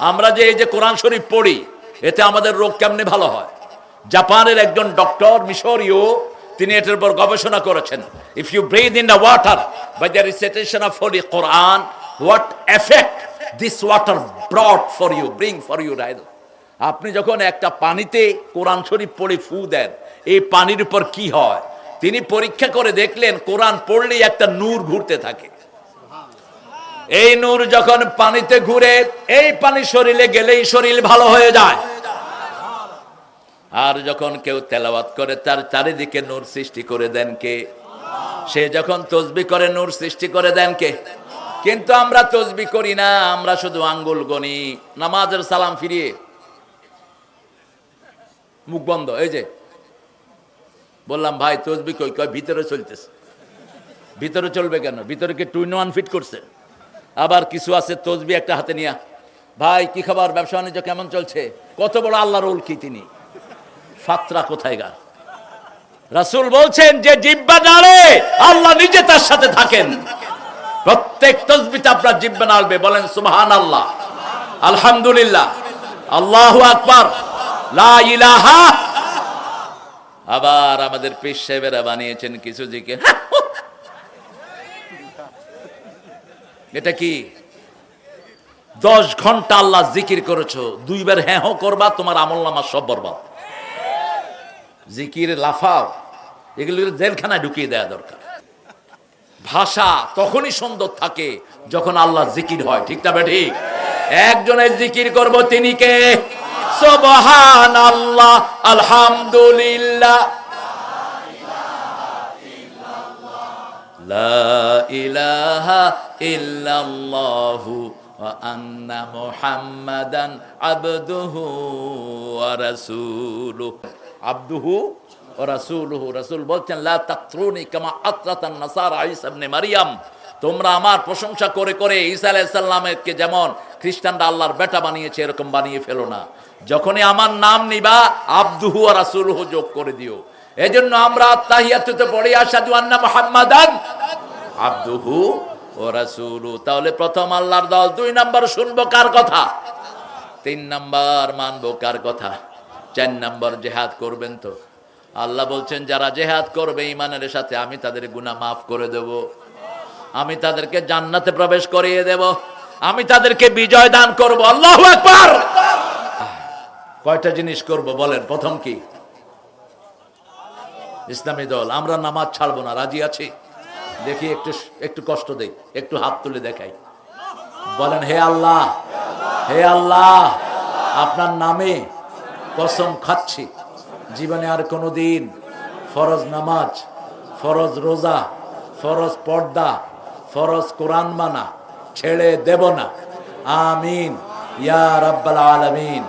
আমরা যে এই যে কোরআন শরীফ পড়ি, এতে আমাদের রোগ কেমনে ভালো হয়? জাপানের একজন ডক্টর মিশরীয় তিনি এটার উপর গবেষণা করেছেন। If you breathe in the water by the recitation of holy Quran what effect this water brought for you bring for you ride আপনি যখন একটা পানিতে কোরআন শরীফ পড়ে ফু দেন, এই পানির উপর কি হয়? তিনি পরীক্ষা করে দেখলেন, কোরআন পড়লেই একটা নূর ঘুরতে থাকে। এই নূর যখন পানিতে ঘুরে, এই পানি শরীরে গেলেই শরীর ভালো হয়ে যায়। আর যখন কেউ তেলাওয়াত করে, তার চারিদিকে নূর সৃষ্টি করে দেন কে? সে যখন তসবি করে, নূর সৃষ্টি করে দেন কে? কিন্তু আমরা তসবি করি না, আমরা শুধু আঙ্গুল গনি, নামাজের সালাম ফিরিয়ে। মুখ বন্ধ, এই যে। বললাম, ভাই, তসবি কই কয় ভিতরে চলতেছে। ভিতরে চলবে কেন? ভিতরে কি টু ওয়ান ফিট করছে? আবার কিছু আছে তসবি একটা হাতে নিয়া। ভাই, কি খাবার? ব্যবসা বাণিজ্য কেমন চলছে? কত বড় আল্লাহ রোল কি তিনি। ফাত্রা কোথায় গা? রাসূল বলছেন যে জিব্বা নাড়ে, আল্লাহ নিজে তার সাথে থাকেন। প্রত্যেক তসবিতে আপনার জিব্বা নাড়বে। বলেন সুবহান আল্লাহ আলহামদুলিল্লাহ। আল্লাহু আকবার। আবার আমাদের পীর সাহেবেরা বানিয়েছেন কিছু জিকে এটা কি? দশ ঘণ্টা আল্লাহ জিকির করেছ, দুইবার হ্যাঁ হো করবা, তোমার আমল নামা সব বরবাদ। জিকির, লাফাও, এগুলো জেলখানায় ঢুকিয়ে দেওয়া দরকার। ভাষা তখনই সুন্দর থাকে যখন আল্লাহ জিকির হয়, ঠিক না ঠিক একজনের জিকির করব, তিনি কে? সুবহান আল্লাহ আলহামদুলিল্লাহ। লা ইলাহা ইল্লাল্লাহু আন্না মুহাম্মাদান আবদুহু ওয়া রাসূলুহু আবদুহু ওয়া রাসূলুহু। রাসূল বলছেন, লা তাতরুনি কামা আতরাতান নাসারা ঈসা ইবনে মারইয়াম তোমরা আমার প্রশংসা করে করে ঈসা আলাইহিস সালামকে যেমন খ্রিস্টানরা আল্লাহর বেটা বানিয়েছে, এরকম বানিয়ে ফেলো না। যখনই আমার নাম নিবা, আবদুহু ওয়া রাসূলুহু যোগ করে দিও। এজন্য আমরা তাহিয়াতুতে পড়ি, আশহাদু আন্না মুহাম্মাদান আব্দুহু ও রাসূলু। তাহলে প্রথম আল্লাহর দল, দুই নাম্বার শুনব কার কথা? তিন নাম্বার মানবো কার কথা? চার নাম্বার জেহাদ করবেন তো। আল্লাহ বলছেন, যারা জেহাদ করবে ইমানের সাথে, আমি তাদের গুনাহ মাফ করে দেব। আমি তাদেরকে জান্নাতে প্রবেশ করিয়ে দেব। আমি তাদেরকে বিজয় দান করব। আল্লাহু আকবার! কয়টা জিনিস করব বলেন, প্রথম কি? ইসলামী দল, আমরা নামাজ ছাড়বো না, রাজি আছি? দেখি একটু একটু কষ্ট দেই, একটু হাত তুলে দেখাই। বলেন, হে আল্লাহ হে আল্লাহ, আপনার নামে কসম খাচ্ছি। জীবনে আর কোনো দিন ফরজ নামাজ, ফরজ রোজা, ফরজ পর্দা, ফরজ কোরআন মানা ছেড়ে দেব না। আমিন। ইয়া রাব্বাল আলামিন।